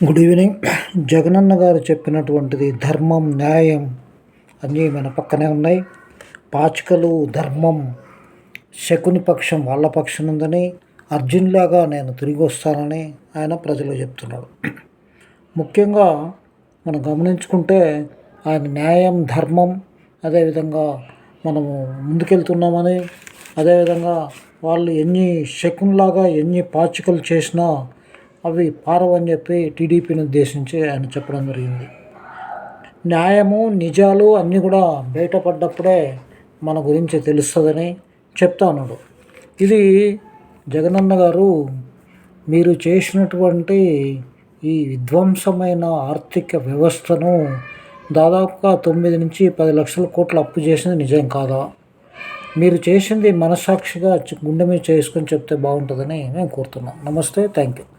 Good evening Jagananna గారు చెప్పినటువంటిది ధర్మం న్యాయం అన్నీ మన పక్కనే ఉన్నాయి. పాచికలు ధర్మం శకుని పక్షం వాళ్ళ పక్షం ఉందని అర్జున్లాగా నేను తిరిగి వస్తానని ఆయన ప్రజలు చెప్తున్నాడు ముఖ్యంగా మనం గమనించుకుంటే ఆయన న్యాయం ధర్మం అదేవిధంగా మనము ముందుకెళ్తున్నామని అదేవిధంగా వాళ్ళు ఎన్ని శకున్లాగా ఎన్ని పాచికలు చేసినా అవి పారవని చెప్పి టీడీపీని ఉద్దేశించి ఆయన చెప్పడం జరిగింది. న్యాయము నిజాలు అన్నీ కూడా బయటపడ్డప్పుడే మన గురించి తెలుస్తుందని చెప్తాను ఇది జగనన్న గారు మీరు చేసినటువంటి ఈ విధ్వంసమైన ఆర్థిక వ్యవస్థను దాదాపుగా తొమ్మిది నుంచి పది లక్షల కోట్లు అప్పు చేసింది నిజం కాదా? మీరు చేసింది మనసాక్షిగా గుండె మీద చేసుకొని చెప్తే బాగుంటుందని మేము కోరుతున్నాం. నమస్తే థ్యాంక్ యూ